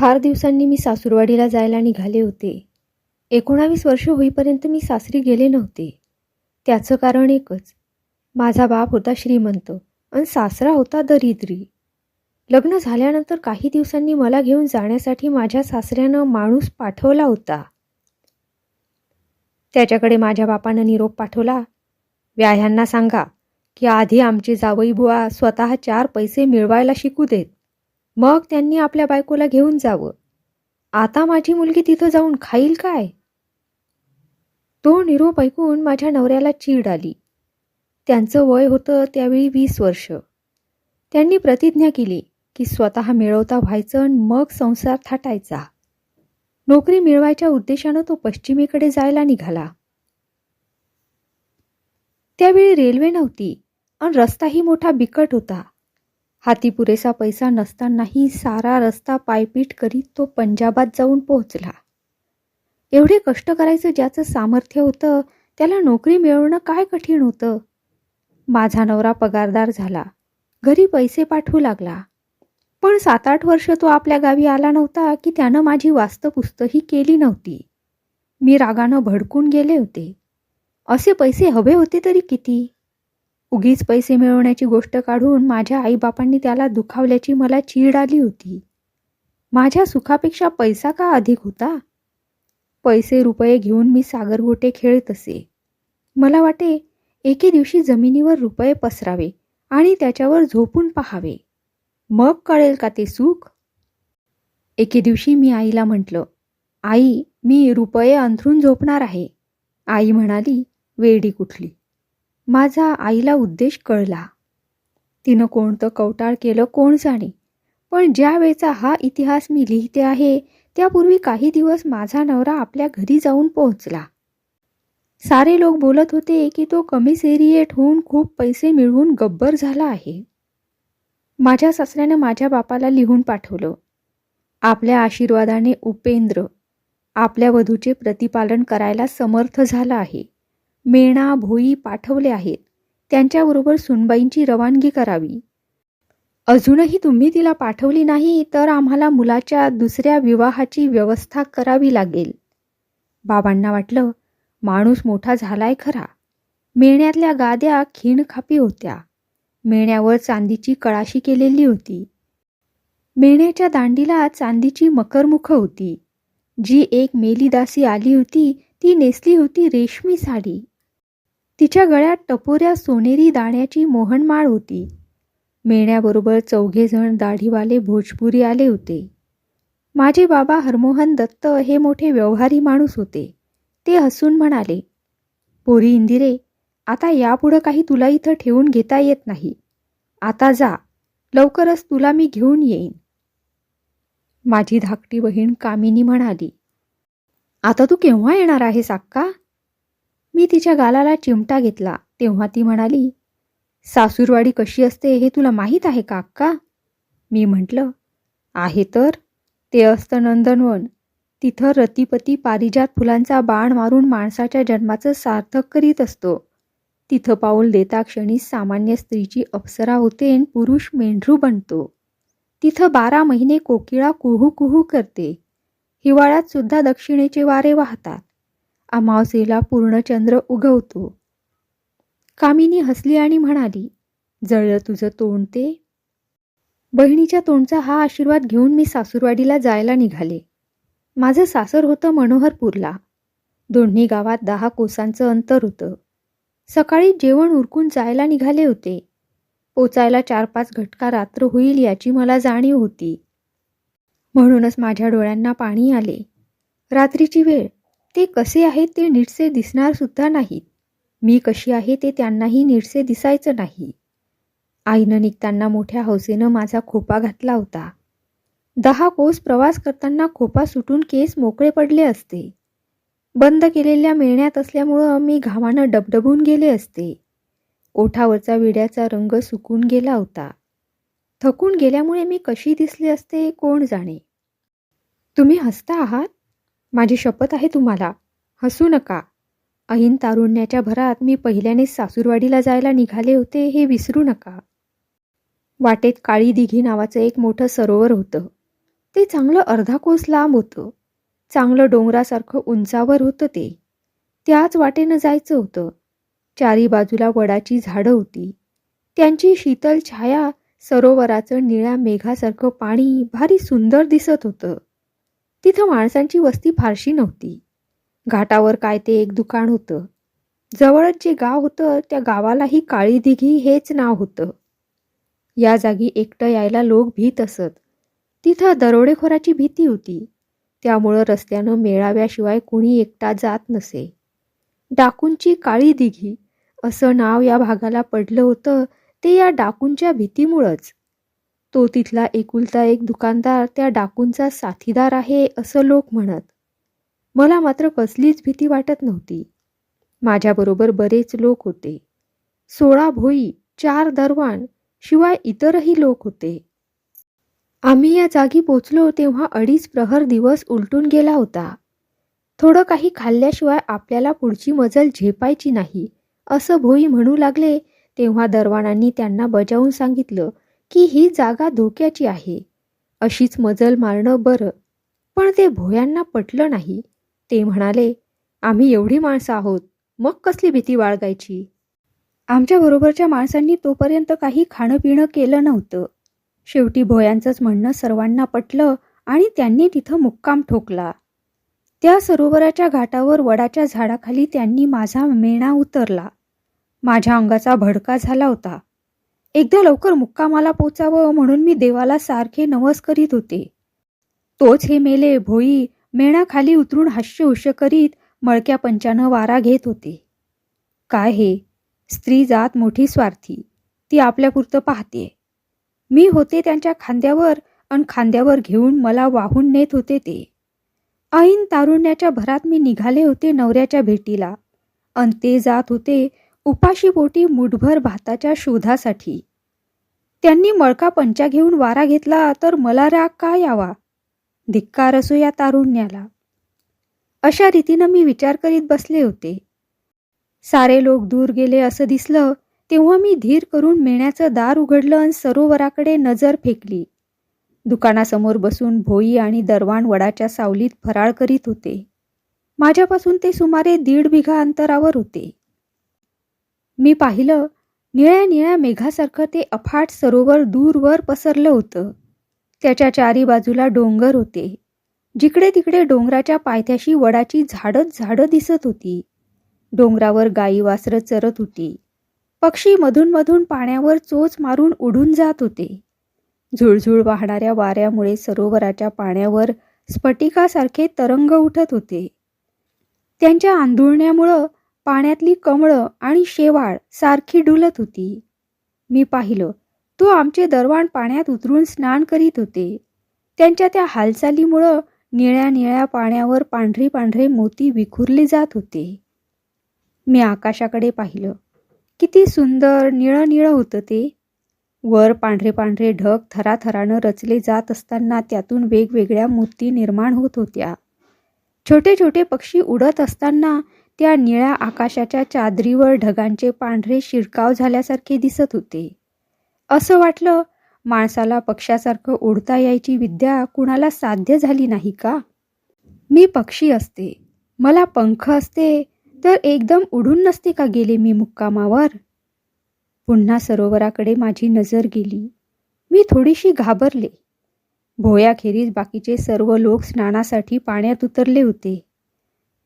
फार दिवसांनी मी सासूरवाडीला जायला निघाले होते. एकोणावीस वर्ष होईपर्यंत मी सासरी गेले नव्हते. त्याचं कारण एकच. माझा बाप होता श्रीमंत आणि सासरा होता दरिद्री. लग्न झाल्यानंतर काही दिवसांनी मला घेऊन जाण्यासाठी माझ्या सासऱ्यानं माणूस पाठवला होता. त्याच्याकडे माझ्या बापानं निरोप पाठवला. व्याह्यांना सांगा की आधी आमची जावई बुवा स्वतः चार पैसे मिळवायला शिकू देत. मग त्यांनी आपल्या बायकोला घेऊन जावं. आता माझी मुलगी तिथं जाऊन खाईल काय? तो निरोप ऐकून माझ्या नवऱ्याला चीड आली. त्यांचं वय होतं त्यावेळी वीस वर्ष. त्यांनी प्रतिज्ञा केली की स्वतः मिळवता व्हायचं आणि मग संसार थाटायचा. नोकरी मिळवायच्या उद्देशानं तो पश्चिमेकडे जायला निघाला. त्यावेळी रेल्वे नव्हती आणि रस्ताही मोठा बिकट होता. हाती पुरेसा पैसा नसतानाही सारा रस्ता पायपीट करीत तो पंजाबात जाऊन पोहोचला. एवढे कष्ट करायचं ज्याचं सामर्थ्य होतं त्याला नोकरी मिळवणं काय कठीण होतं? माझा नवरा पगारदार झाला. घरी पैसे पाठवू लागला. पण सात आठ वर्ष तो आपल्या गावी आला नव्हता की त्यानं माझी वास्तपुस्तही केली नव्हती. मी रागानं भडकून गेले होते. असे पैसे हवे होते तरी किती? उगीच पैसे मिळवण्याची गोष्ट काढून माझ्या आईबापांनी त्याला दुखावल्याची मला चीड आली होती. माझ्या सुखापेक्षा पैसा का अधिक होता? पैसे रुपये घेऊन मी सागरगोटे खेळत असे. मला वाटे एके दिवशी जमिनीवर रुपये पसरावे आणि त्याच्यावर झोपून पहावे. मग कळेल का ते सुख? एके दिवशी मी आईला म्हटलं आई मी रुपये अंथरून झोपणार आहे. आई म्हणाली वेडी कुठली. माझा आईला उद्देश कळला. तिनं कोणतं कवटाळ केलं कोण जाणे. पण ज्या वेळचा हा इतिहास मी लिहिते आहे त्यापूर्वी काही दिवस माझा नवरा आपल्या घरी जाऊन पोहोचला. सारे लोक बोलत होते की तो कमिसेरिएट होऊन खूप पैसे मिळवून गब्बर झाला आहे. माझ्या सासऱ्यानं माझ्या बापाला लिहून पाठवलं. आपल्या आशीर्वादाने उपेंद्र आपल्या वधूचे प्रतिपालन करायला समर्थ झाला आहे. मेणा भोई पाठवले आहेत. त्यांच्याबरोबर सुनबाईंची रवानगी करावी. अजूनही तुम्ही तिला पाठवली नाही तर आम्हाला मुलाच्या दुसऱ्या विवाहाची व्यवस्था करावी लागेल. बाबांना वाटलं माणूस मोठा झालाय खरा. मेण्यातल्या गाद्या खीणखापी होत्या. मेण्यावर चांदीची कळाशी केलेली होती. मेण्याच्या दांडीला चांदीची मकरमुख होती. जी एक मेलीदासी आली होती ती नेसली होती रेशमी साडी. तिच्या गळ्यात टपोऱ्या सोनेरी दाण्याची मोहनमाळ होती. मेण्याबरोबर चौघेजण दाढीवाले भोजपुरी आले होते. माझे बाबा हरमोहन दत्त हे मोठे व्यवहारी माणूस होते. ते हसून म्हणाले पोरी इंदिरे आता यापुढं काही तुला इथं ठेवून घेता येत नाही. आता जा लवकरच तुला मी घेऊन येईन. माझी धाकटी बहीण कामिनी म्हणाली आता तू केव्हा येणार आहेस अक्का? मी तिच्या गालाला चिमटा घेतला. तेव्हा ती म्हणाली सासूरवाडी कशी असते हे तुला माहीत आहे का अक्का? मी म्हटलं आहे तर. ते असतं नंदनवन. तिथं रतिपती पारिजात फुलांचा बाण मारून माणसाच्या जन्माचं सार्थक करीत असतो. तिथं पाऊल देता क्षणी सामान्य स्त्रीची अप्सरा होते आणि पुरुष मेंढरू बनतो. तिथं बारा महिने कोकिळा कुहू कुहू करते. हिवाळ्यात सुद्धा दक्षिणेचे वारे वाहतात. अमावसेला पूर्णचंद्र उगवतो. कामिनी हसली आणि म्हणाली जळलं तुझं तोंड ते? बहिणीच्या तोंडचा हा आशीर्वाद घेऊन मी सासूरवाडीला जायला निघाले. माझं सासर होतं मनोहरपूरला. दोन्ही गावात दहा कोसांचं अंतर होतं. सकाळी जेवण उरकून जायला निघाले होते. पोचायला चार पाच घटका रात्र होईल याची मला जाणीव होती. म्हणूनच माझ्या डोळ्यांना पाणी आले. रात्रीची वेळ. ते कसे आहेत ते नीटसे दिसणार सुद्धा नाहीत. मी कशी आहे ते त्यांनाही नीटसे दिसायचं नाही. आईनं निघताना मोठ्या हौसेनं माझा खोपा घातला होता. दहा कोस प्रवास करताना खोपा सुटून केस मोकळे पडले असते. बंद केलेल्या मेळण्यात असल्यामुळं मी घामानं डबडबून गेले असते. ओठावरचा विड्याचा रंग सुकून गेला होता. थकून गेल्यामुळे मी कशी दिसले असते कोण जाणे. तुम्ही हसता आहात? माझी शपथ आहे तुम्हाला. हसू नका. ऐन तारुण्याच्या भरात मी पहिल्यानेच सासूरवाडीला जायला निघाले होते हे विसरू नका. वाटेत काळी दिघी नावाचं एक मोठं सरोवर होतं. ते चांगलं अर्धा कोस लांब होतं. चांगलं डोंगरासारखं उंचावर होतं ते. त्याच वाटेनं जायचं होतं. चारी बाजूला वडाची झाडं होती. त्यांची शीतल छाया सरोवराचं निळ्या मेघासारखं पाणी भारी सुंदर दिसत होतं. तिथं माणसांची वस्ती फारशी नव्हती. घाटावर काय ते एक दुकान होतं. जवळच जे गाव होतं त्या गावालाही काळी दिघी हेच नाव होतं. या जागी एकटं यायला लोक भीत असत. तिथं दरोडेखोराची भीती होती. त्यामुळं रस्त्यानं मेळाव्याशिवाय कुणी एकटा जात नसे. डाकूंची काळी दिघी असं नाव या भागाला पडलं होतं ते या डाकूंच्या भीतीमुळंच. तो तिथला एकुलता एक दुकानदार त्या डाकूंचा साथीदार आहे असं लोक म्हणत. मला मात्र कसलीच भीती वाटत नव्हती. माझ्याबरोबर बरेच लोक होते. सोळा भोई चार दरवान शिवाय इतरही लोक होते. आम्ही या जागी पोचलो तेव्हा अडीच प्रहर दिवस उलटून गेला होता. थोडं काही खाल्ल्याशिवाय आपल्याला पुढची मजल झेपायची नाही असं भोई म्हणू लागले तेव्हा दरवानांनी त्यांना बजावून सांगितलं की ही जागा धोक्याची आहे. अशीच मजल मारणं बरं. पण ते भोयांना पटलं नाही. ते म्हणाले आम्ही एवढी माणसं आहोत. मग कसली भीती बाळगायची? आमच्याबरोबरच्या माणसांनी तोपर्यंत काही खाणं पिणं केलं नव्हतं. शेवटी भोयांचंच म्हणणं सर्वांना पटलं आणि त्यांनी तिथं मुक्काम ठोकला. त्या सरोवराच्या घाटावर वडाच्या झाडाखाली त्यांनी माझा मेणा उतरला. माझ्या अंगाचा भडका झाला होता. एकदा लवकर मुक्कामाला पोचावं म्हणून मी देवाला सारखे नवस करीत होते. तोच हे मेले भोई मेणा खाली उतरून हास्य हुश्य करीत मळक्या पंचानं वारा घेत होते. काय हे? स्त्री जात मोठी स्वार्थी. ती आपल्यापुरतं पाहते. मी होते त्यांच्या खांद्यावर अन खांद्यावर घेऊन मला वाहून नेत होते ते. ऐन तारुण्याच्या भरात मी निघाले होते नवऱ्याच्या भेटीला. अन ते जात होते उपाशीपोटी मुठभर भाताच्या शोधासाठी. त्यांनी मळका पंचा घेऊन वारा घेतला तर मला राग का यावा? धिक्कार असो या तारुण्याला. अशा रीतीनं मी विचार करीत बसले होते. सारे लोक दूर गेले असं दिसलं तेव्हा मी धीर करून मेण्याचं दार उघडलं आणि सरोवराकडे नजर फेकली. दुकानासमोर बसून भोई आणि दरवाण वडाच्या सावलीत फराळ करीत होते. माझ्यापासून ते सुमारे दीड बिघा अंतरावर होते. मी पाहिलं निळ्या निळ्या मेघासारखं ते अफाट सरोवर दूरवर पसरलं होतं. त्याच्या चारी बाजूला डोंगर होते. जिकडे तिकडे डोंगराच्या पायथ्याशी वडाची झाडच झाडं दिसत होती. डोंगरावर गाई वासरं चरत होती. पक्षी मधून मधून पाण्यावर चोच मारून उडून जात होते. झुळझुळ वाहणाऱ्या वाऱ्यामुळे सरोवराच्या पाण्यावर स्फटिकासारखे तरंग उठत होते. त्यांच्या आंधुळण्यामुळं पाण्यातली कमळं आणि शेवाळ सारखी डुलत होती. मी पाहिलं तो आमचे दरवाण पाण्यात उतरून स्नान करीत होते. त्यांच्या त्या हालचालीमुळं निळ्या निळ्या पाण्यावर पांढरे पांढरे मोती विखुरले जात होते. मी आकाशाकडे पाहिलं किती सुंदर निळं निळं होतं ते. वर पांढरे पांढरे ढग थराथरानं रचले जात असताना त्यातून वेगवेगळ्या मूर्ती निर्माण होत होत्या. छोटे छोटे पक्षी उडत असताना त्या निळ्या आकाशाच्या चादरीवर ढगांचे पांढरे शिरकाव झाल्यासारखे दिसत होते. असं वाटलं माणसाला पक्षासारखं उडता यायची विद्या कुणाला साध्य झाली नाही का? मी पक्षी असते. मला पंख असते तर एकदम उडून नसते का गेले मी मुक्कामावर? पुन्हा सरोवराकडे माझी नजर गेली. मी थोडीशी घाबरले. भोयाखेरीज बाकीचे सर्व लोक स्नानासाठी पाण्यात उतरले होते.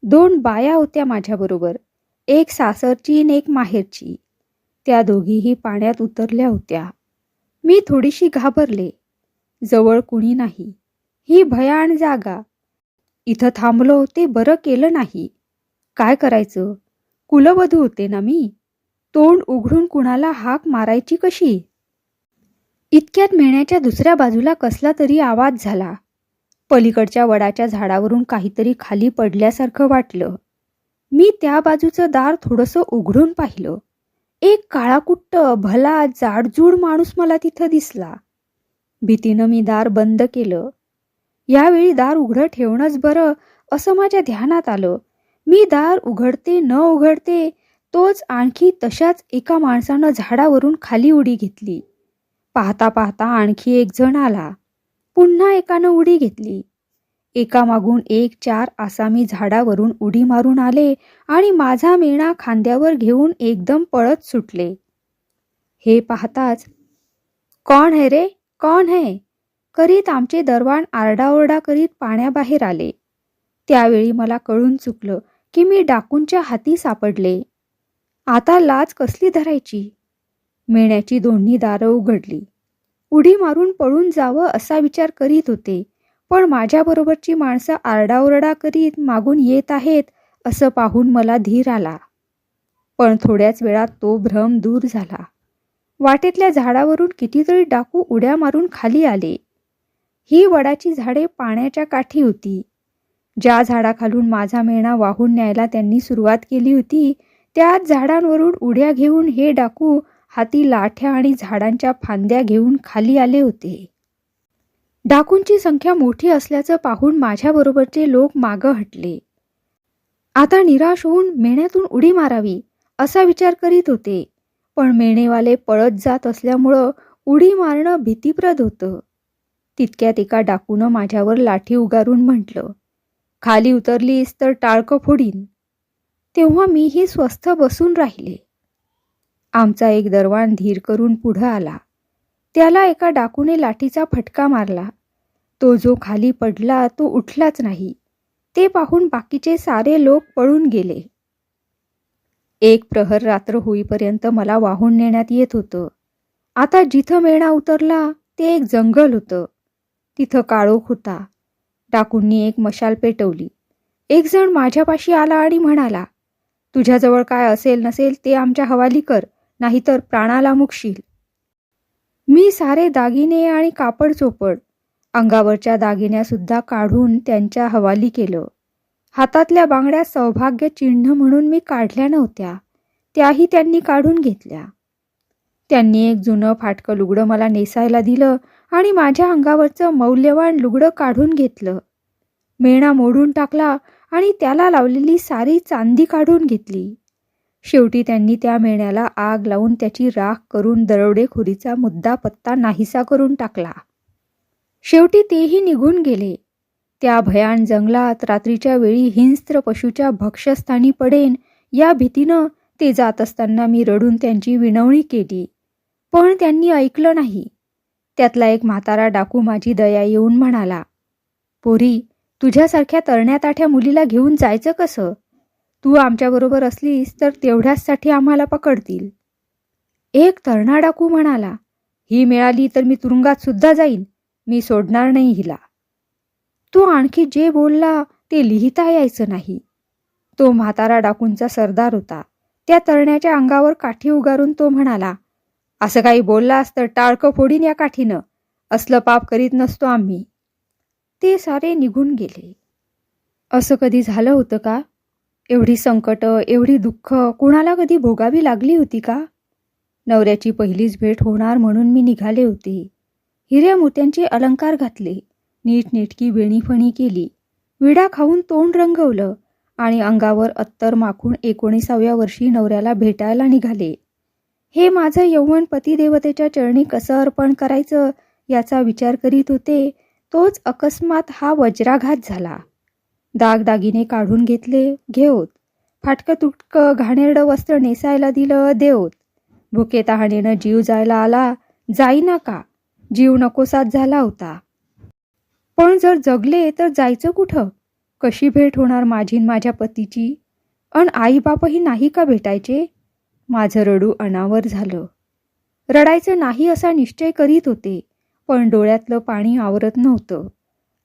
दोन बाया होत्या माझ्याबरोबर. एक सासरची आणि एक माहेरची. त्या दोघीही पाण्यात उतरल्या होत्या. मी थोडीशी घाबरले. जवळ कुणी नाही. ही भयाण जागा. इथं थांबलो ते बरं केलं नाही. काय करायचं? कुलवधू होते ना मी? तोंड उघडून कुणाला हाक मारायची कशी? इतक्यात मेण्याच्या दुसऱ्या बाजूला कसला तरी आवाज झाला. पलीकडच्या वडाच्या झाडावरून काहीतरी खाली पडल्यासारखं वाटलं. मी त्या बाजूचं दार थोडंसं उघडून पाहिलं. एक काळाकुट्ट भला जाडजूड माणूस मला तिथं दिसला. भीतीनं मी दार बंद केलं. यावेळी दार उघडं ठेवणंच बरं असं माझ्या ध्यानात आलं. मी दार उघडते न उघडते तोच आणखी तशाच एका माणसानं झाडावरून खाली उडी घेतली. पाहता पाहता आणखी एक जण आला. पुन्हा एकानं उडी घेतली. एकामागून एक चार आसामी झाडावरून उडी मारून आले आणि माझा मेणा खांद्यावर घेऊन एकदम पळत सुटले. हे पाहताच कौन है रे? कौन है करीत आमचे दरवान आरडाओरडा करीत पाण्याबाहेर आले. त्यावेळी मला कळून चुकलं की मी डाकूंच्या हाती सापडले. आता लाज कसली धरायची? मेण्याची दोन्ही दारं उघडली. उडी मारून पळून जावं असा विचार करीत होते. पण माझ्याबरोबरची माणसं आरडाओरडा करीत मागून येत आहेत असं पाहून मला धीर आला. पण थोड्याच वेळात तो भ्रम दूर झाला. वाटेतल्या झाडावरून कितीतरी डाकू उड्या मारून खाली आले. ही वडाची झाडे पाण्याच्या काठी होती. ज्या झाडाखालून माझा मेणा वाहून न्यायला त्यांनी सुरुवात केली होती त्याच झाडांवरून उड्या घेऊन हे डाकू हाती लाठ्या आणि झाडांच्या फांद्या घेऊन खाली आले होते. डाकूंची संख्या मोठी असल्याचं पाहून माझ्याबरोबरचे लोक मागं हटले. आता निराश होऊन मेण्यातून उडी मारावी असा विचार करीत होते पण मेणेवाले पळत जात असल्यामुळं उडी मारणं भीतीप्रद होतं. तितक्यात एका डाकूनं माझ्यावर लाठी उगारून म्हटलं खाली उतरलीस तर टाळकं फोडीन. तेव्हा मीही स्वस्थ बसून राहिले. आमचा एक दरवान धीर करून पुढं आला. त्याला एका डाकूने लाठीचा फटका मारला. तो जो खाली पडला तो उठलाच नाही. ते पाहून बाकीचे सारे लोक पळून गेले. एक प्रहर रात्र होईपर्यंत मला वाहून नेण्यात येत होतं. आता जिथं मेणा उतरला ते एक जंगल होतं. तिथं काळोख होता. डाकूंनी एक मशाल पेटवली. एक जण माझ्यापाशी आला आणि म्हणाला तुझ्याजवळ काय असेल नसेल ते आमच्या हवाली कर. नाहीतर प्राणाला मुकशील. मी सारे दागिने आणि कापड चोपड अंगावरच्या दागिन्यासुद्धा काढून त्यांच्या हवाली केलं. हातातल्या बांगड्या सौभाग्य चिन्ह म्हणून मी काढल्या नव्हत्या त्याही त्यांनी काढून घेतल्या. त्यांनी एक जुनं फाटकं लुगडं मला नेसायला दिलं आणि माझ्या अंगावरचं मौल्यवान लुगडं काढून घेतलं. मेणा मोडून टाकला आणि त्याला लावलेली सारी चांदी काढून घेतली. शेवटी त्यांनी त्या मेण्याला आग लावून त्याची राख करून दरोडेखोरीचा मुद्दा पत्ता नाहीसा करून टाकला. शेवटी तेही निघून गेले. त्या भयान जंगलात रात्रीच्या वेळी हिंस्त्र पशूच्या भक्षस्थानी पडेन या भीतीनं ते जात असताना मी रडून त्यांची विनवणी केली. पण त्यांनी ऐकलं नाही. त्यातला एक म्हातारा डाकू माझी दया येऊन म्हणाला पोरी तुझ्यासारख्या तरण्याताठ्या मुलीला घेऊन जायचं कसं? तू आमच्याबरोबर असलीस तर तेवढ्याचसाठी आम्हाला पकडतील. एक तरणा डाकू म्हणाला ही मिळाली तर मी तुरुंगात सुद्धा जाईन मी सोडणार नाही हिला. तो आणखी जे बोलला ते लिहिता यायचं नाही. तो म्हातारा डाकूंचा सरदार होता. त्या तरण्याच्या अंगावर काठी उगारून तो म्हणाला असं काही बोललास तर टाळकं फोडीन या काठीनं असलं पाप करीत नसतो आम्ही. ते सारे निघून गेले. असं कधी झालं होतं का? एवढी संकट एवढी दुःख कुणाला कधी भोगावी लागली होती का? नवऱ्याची पहिलीच भेट होणार म्हणून मी निघाले होते. हिऱ्या मोत्यांचे अलंकार घातले. नीटनेटकी वेणीफणी केली. विडा खाऊन तोंड रंगवलं आणि अंगावर अत्तर माखून एकोणीसाव्या वर्षी नवऱ्याला भेटायला निघाले. हे माझं यौवन पतिदेवतेच्या चरणी कसं अर्पण करायचं याचा विचार करीत होते तोच अकस्मात हा वज्राघात झाला. दागदागिने काढून घेतले घेऊत. फाटकं तुटकं घाणेरडं वस्त्र नेसायला दिलं देऊत. भुके तहाणेनं जीव जायला आला जाई का? जीव नकोसात झाला होता. पण जर जगले तर जायचं कुठं? कशी भेट होणार माझी माझ्या पतीची? अन आईबापही नाही का भेटायचे? माझं रडू अनावर झालं. रडायचं नाही असा निश्चय करीत होते पण डोळ्यातलं पाणी आवरत नव्हतं.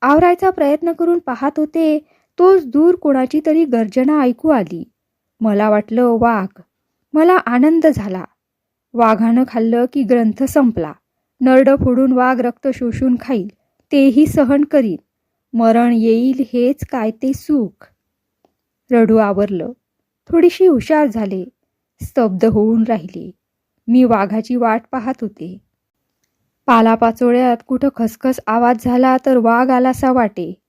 आवरायचा प्रयत्न करून पाहत होते तोच दूर कोणाची तरी गर्जना ऐकू आली. मला वाटलं वाघ. मला आनंद झाला. वाघानं खाल्लं की ग्रंथ संपला. नरडं फोडून वाघ रक्त शोषून खाईल तेही सहन करीन. मरण येईल हेच काय ते सुख. रडू आवरलं. थोडीशी हुशार झाले. स्तब्ध होऊन राहिले. मी वाघाची वाट पाहत होते. पालापाचोळ्यात कुठं खसखस आवाज झाला तर वाघ आलासा वाटे.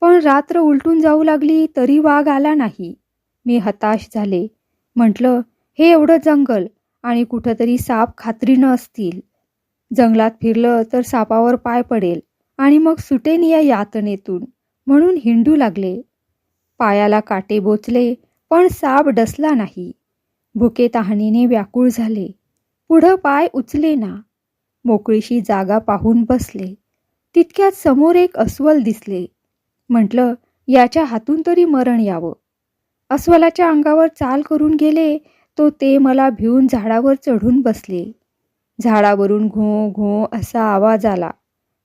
पण रात्र उलटून जाऊ लागली तरी वाघ आला नाही. मी हताश झाले. म्हटलं हे एवढं जंगल आणि कुठंतरी साप खात्रीनं असतील. जंगलात फिरलं तर सापावर पाय पडेल आणि मग सुटेन या यातनेतून. म्हणून हिंडू लागले. पायाला काटे बोचले पण साप डसला नाही. भुके तहानीने व्याकुळ झाले. पुढं पाय उचले ना. मोकळीशी जागा पाहून बसले. तितक्यात समोर एक अस्वल दिसले. म्हटलं याच्या हातून तरी मरण यावं. अस्वलाच्या अंगावर चाल करून गेले तो ते मला भिवून झाडावर चढून बसले. झाडावरून घो घो असा आवाज आला.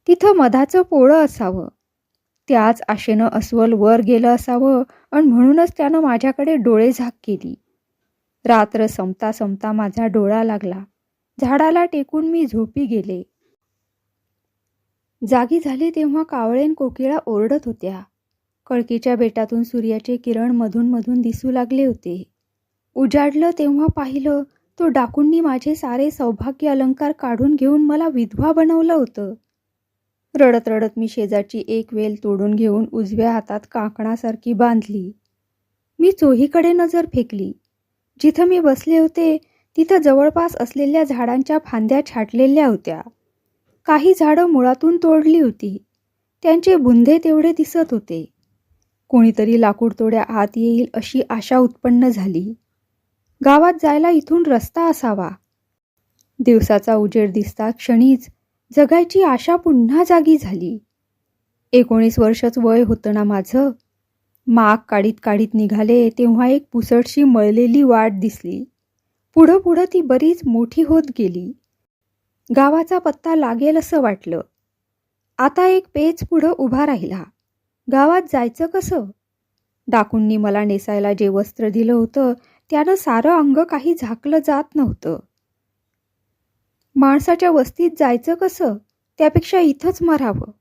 तिथं मधाचं पोळं असावं. त्याच आशेनं अस्वल वर गेलं असावं आणि म्हणूनच त्यानं माझ्याकडे डोळे झाक केली. रात्र संपता संपता माझा डोळा लागला. झाडाला टेकून मी झोपी गेले. जागी झाले तेव्हा कावळेन कोकिळा ओरडत होत्या. कळकीच्या बेटातून सूर्याचे किरण मधून मधून दिसू लागले होते. उजाडलं तेव्हा पाहिलं तो डाकूंनी माझे सारे सौभाग्य अलंकार काढून घेऊन मला विधवा बनवलं होतं. रडत रडत मी शेजारची एक वेल तोडून घेऊन उजव्या हातात काकणासारखी बांधली. मी चोहीकडे नजर फेकली. जिथं मी बसले होते तिथं जवळपास असलेल्या झाडांच्या फांद्या छाटलेल्या होत्या. काही झाडं मुळातून तोडली होती. त्यांचे बुंधे तेवढे दिसत होते. कोणीतरी लाकूडतोड्या आत येईल अशी आशा उत्पन्न झाली. गावात जायला इथून रस्ता असावा. दिवसाचा उजेड दिसता क्षणीच जगायची आशा पुन्हा जागी झाली. एकोणीस वर्षच वय होतं ना माझं. माग काढीत काढीत निघाले तेव्हा एक पुसटशी मळलेली वाट दिसली. पुढं पुढं ती बरीच मोठी होत गेली. गावाचा पत्ता लागेल असं वाटलं. आता एक पेच पुढं उभा राहिला. गावात जायचं कसं? डाकूंनी मला नेसायला जे वस्त्र दिलं होतं त्यानं सारं अंग काही झाकलं जात नव्हतं. माणसाच्या वस्तीत जायचं कसं? त्यापेक्षा इथंच मरावं.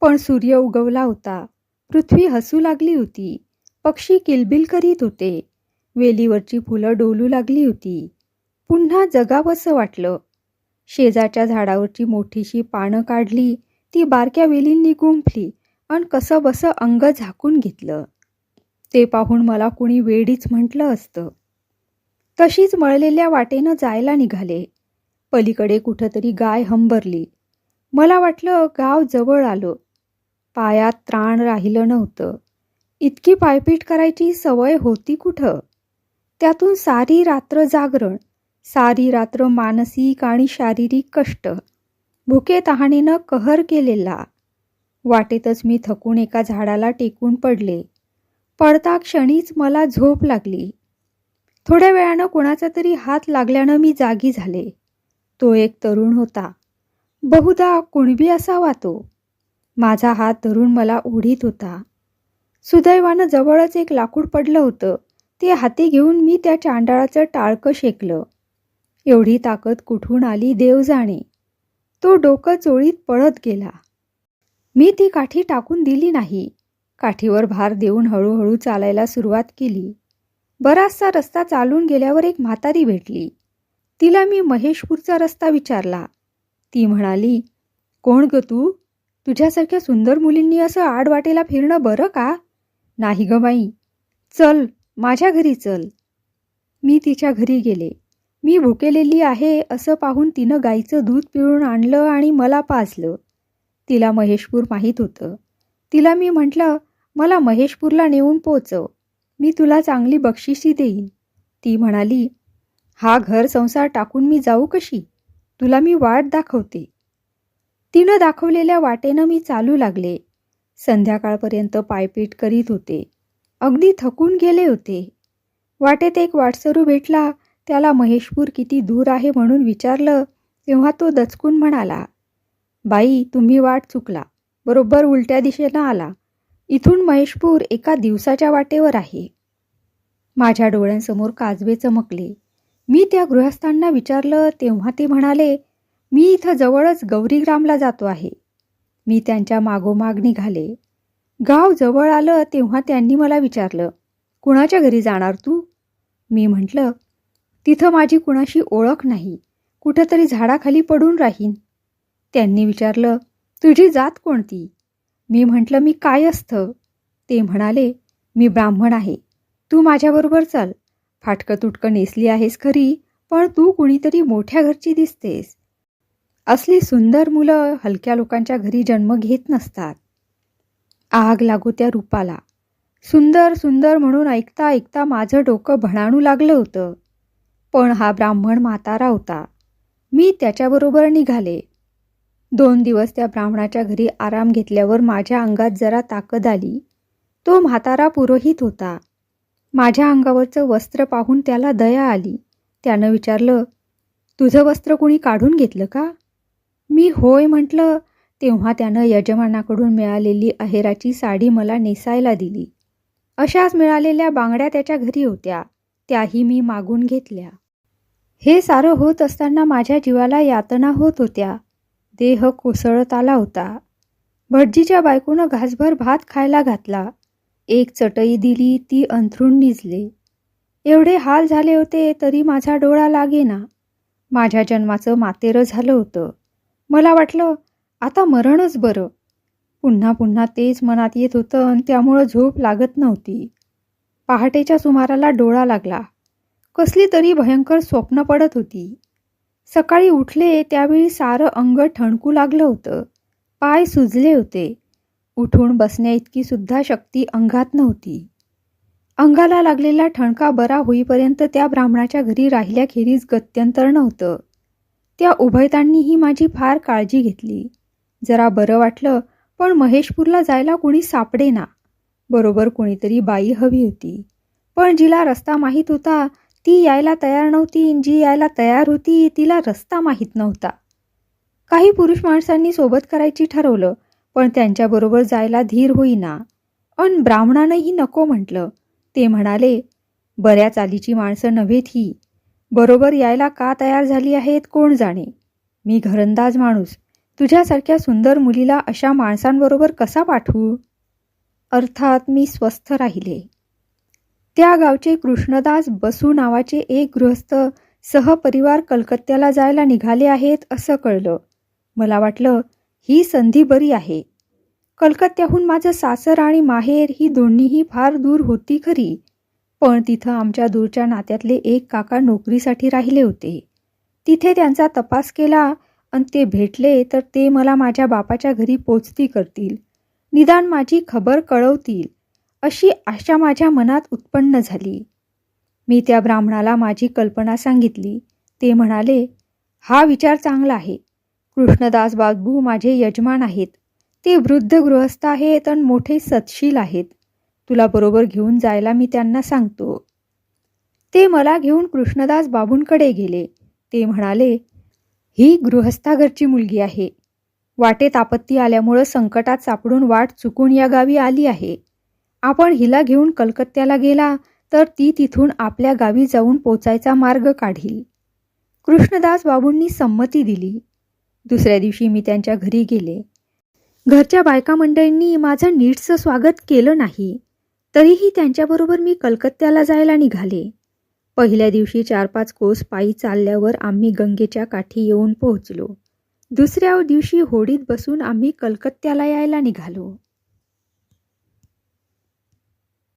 पण सूर्य उगवला होता. पृथ्वी हसू लागली होती. पक्षी किलबिल करीत होते. वेलीवरची फुलं डोलू लागली होती. पुन्हा जगावंसं वाटलं. शेजारच्या झाडावरची मोठीशी पानं काढली. ती बारक्या वेलींनी गुंफली आणि कसं बसं अंग झाकून घेतलं. ते पाहून मला कुणी वेडीच म्हटलं असतं. तशीच मळलेल्या वाटेनं जायला निघाले. पलीकडे कुठंतरी गाय हंबरली. मला वाटलं गाव जवळ आलं. पायात त्राण राहिलं नव्हतं. इतकी पायपीट करायची सवय होती कुठं? त्यातून सारी रात्र जागरण. सारी रात्र मानसिक आणि शारीरिक कष्ट. भुके तहानेनं कहर केलेला. वाटेतच मी थकून एका झाडाला टेकून पडले. पडता क्षणीच मला झोप लागली. थोड्या वेळानं कोणाचा तरी हात लागल्यानं मी जागी झाले. तो एक तरुण होता. बहुधा कुणबी असावा तो. माझा हात धरून मला ओढीत होता. सुदैवानं जवळच एक लाकूड पडलं होतं. ते हाती घेऊन मी त्या चांडाळाचं टाळकं शेकलं. एवढी ताकद कुठून आली देव जाणे तो डोकं चोळीत पळत गेला. मी ती काठी टाकून दिली नाही. काठीवर भार देऊन हळूहळू चालायला सुरुवात केली. बराचसा रस्ता चालून गेल्यावर एक म्हातारी भेटली. तिला मी महेशपूरचा रस्ता विचारला. ती म्हणाली कोण ग तू? तुझ्यासारख्या सुंदर मुलींनी असं आडवाटेला फिरणं बरं का? नाही ग बाई. चल माझ्या घरी चल. मी तिच्या घरी गेले. मी भुकेलेली आहे असं पाहून तिनं गाईचं दूध पिळून आणलं आणि मला पाजलं. तिला महेशपूर माहीत होतं. तिला मी म्हटलं मला महेशपूरला नेऊन पोचव. मी तुला चांगली बक्षिशी देईन. ती म्हणाली हा घर संसार टाकून मी जाऊ कशी? तुला मी वाट दाखवते. तिनं दाखवलेल्या वाटेनं मी चालू लागले. संध्याकाळपर्यंत पायपीट करीत होते. अगदी थकून गेले होते. वाटेत एक वाटसरू भेटला त्याला महेशपूर किती दूर आहे म्हणून विचारलं तेव्हा तो दचकून म्हणाला बाई तुम्ही वाट चुकला. बरोबर उलट्या दिशेनं आला. इथून महेशपूर एका दिवसाच्या वाटेवर आहे. माझ्या डोळ्यांसमोर काजवे चमकले. मी त्या गृहस्थांना विचारलं तेव्हा ते म्हणाले मी इथं जवळच गौरीग्रामला जातो आहे. मी त्यांच्या मागोमाग निघाले. गाव जवळ आलं तेव्हा त्यांनी मला विचारलं कुणाच्या घरी जाणार तू? मी म्हटलं तिथं माझी कुणाशी ओळख नाही. कुठंतरी झाडाखाली पडून राहीन. त्यांनी विचारलं तुझी जात कोणती? मी म्हटलं मी काय असतं ते म्हणाले मी ब्राह्मण आहे. तू माझ्याबरोबर चल. फाटकं तुटकं नेसली आहेस खरी पण तू कुणीतरी मोठ्या घरची दिसतेस. असली सुंदर मुलं हलक्या लोकांच्या घरी जन्म घेत नसतात. आग लागू त्या रूपाला. सुंदर सुंदर म्हणून ऐकता ऐकता माझं डोकं भणाणू लागलं होतं. पण हा ब्राह्मण म्हातारा होता. मी त्याच्याबरोबर निघाले. दोन दिवस त्या ब्राह्मणाच्या घरी आराम घेतल्यावर माझ्या अंगात जरा ताकद आली. तो म्हातारा पुरोहित होता. माझ्या अंगावरचं वस्त्र पाहून त्याला दया आली. त्यानं विचारलं तुझं वस्त्र कोणी काढून घेतलं का? मी होय म्हटलं तेव्हा त्यानं यजमानाकडून मिळालेली अहेराची साडी मला नेसायला दिली. अशाच मिळालेल्या बांगड्या त्याच्या घरी होत्या. त्याही मी मागून घेतल्या. हे सारं होत असताना माझ्या जीवाला यातना होत होत्या. देह कोसळत आला होता. भटजीच्या बायकोनं घासभर भात खायला घातला. एक चटई दिली ती अंथरूण निजले. एवढे हाल झाले होते तरी माझा डोळा लागेना. माझ्या जन्माचं मातेरं झालं होतं. मला वाटलं आता मरणच बरं. पुन्हा पुन्हा तेच मनात येत होतं आणि त्यामुळं झोप लागत नव्हती. पहाटेच्या सुमाराला डोळा लागला. कसली तरी भयंकर स्वप्न पडत होती. सकाळी उठले त्यावेळी सारं अंग ठणकू लागलं होतं. पाय सुजले होते. उठून बसण्या इतकी सुद्धा शक्ती अंगात नव्हती. अंगाला लागलेला ठणका बरा होईपर्यंत त्या ब्राह्मणाच्या घरी राहिल्याखेरीज गत्यंतर नव्हतं. त्या उभयतांनीही माझी फार काळजी घेतली. जरा बरं वाटलं पण महेशपूरला जायला कोणी सापडेना. बरोबर कोणीतरी बाई हवी होती. पण जिला रस्ता माहीत होता ती यायला तयार नव्हती. जी यायला तयार होती तिला रस्ता माहीत नव्हता. काही पुरुष माणसांनी सोबत करायची ठरवलं पण त्यांच्याबरोबर जायला धीर होईना. अन ब्राह्मणानंही नको म्हटलं. ते म्हणाले बऱ्या चालीची माणसं नव्हेत ही. बरोबर यायला का तयार झाली आहेत कोण जाणे? मी घरंदाज माणूस. तुझ्यासारख्या सुंदर मुलीला अशा माणसांबरोबर कसा पाठवू? अर्थात मी स्वस्थ राहिले. त्या गावचे कृष्णदास बसू नावाचे एक गृहस्थ सहपरिवार कलकत्त्याला जायला निघाले आहेत असं कळलं. मला वाटलं ही संधी बरी आहे. कलकत्त्याहून माझं सासर आणि माहेर ही दोन्हीही फार दूर होती खरी. पण तिथं आमच्या दूरच्या नात्यातले एक काका नोकरीसाठी राहिले होते. तिथे त्यांचा तपास केला आणि ते भेटले तर ते मला माझ्या बापाच्या घरी पोचती करतील. निदान माझी खबर कळवतील अशी आशा माझ्या मनात उत्पन्न झाली. मी त्या ब्राह्मणाला माझी कल्पना सांगितली. ते म्हणाले हा विचार चांगला आहे. कृष्णदास बाबू माझे यजमान आहेत. ते वृद्ध गृहस्थ आहेत आणि मोठे सतशील आहेत. तुला बरोबर घेऊन जायला मी त्यांना सांगतो. ते मला घेऊन कृष्णदास बाबूंकडे गेले. ते म्हणाले ही गृहस्थाघरची मुलगी आहे. वाटेत आपत्ती आल्यामुळं संकटात सापडून वाट चुकून या गावी आली आहे. आपण हिला घेऊन कलकत्त्याला गेला तर ती तिथून आपल्या गावी जाऊन पोचायचा मार्ग काढील. कृष्णदास बाबूंनी संमती दिली. दुसऱ्या दिवशी मी त्यांच्या घरी गेले. घरच्या बायका मंडळींनी माझं नीटचं स्वागत केलं नाही. तरीही त्यांच्याबरोबर मी कलकत्त्याला जायला निघाले. पहिल्या दिवशी चार पाच कोस पायी चालल्यावर आम्ही गंगेच्या काठी येऊन पोहोचलो. दुसऱ्या दिवशी होडीत बसून आम्ही कलकत्त्याला यायला निघालो.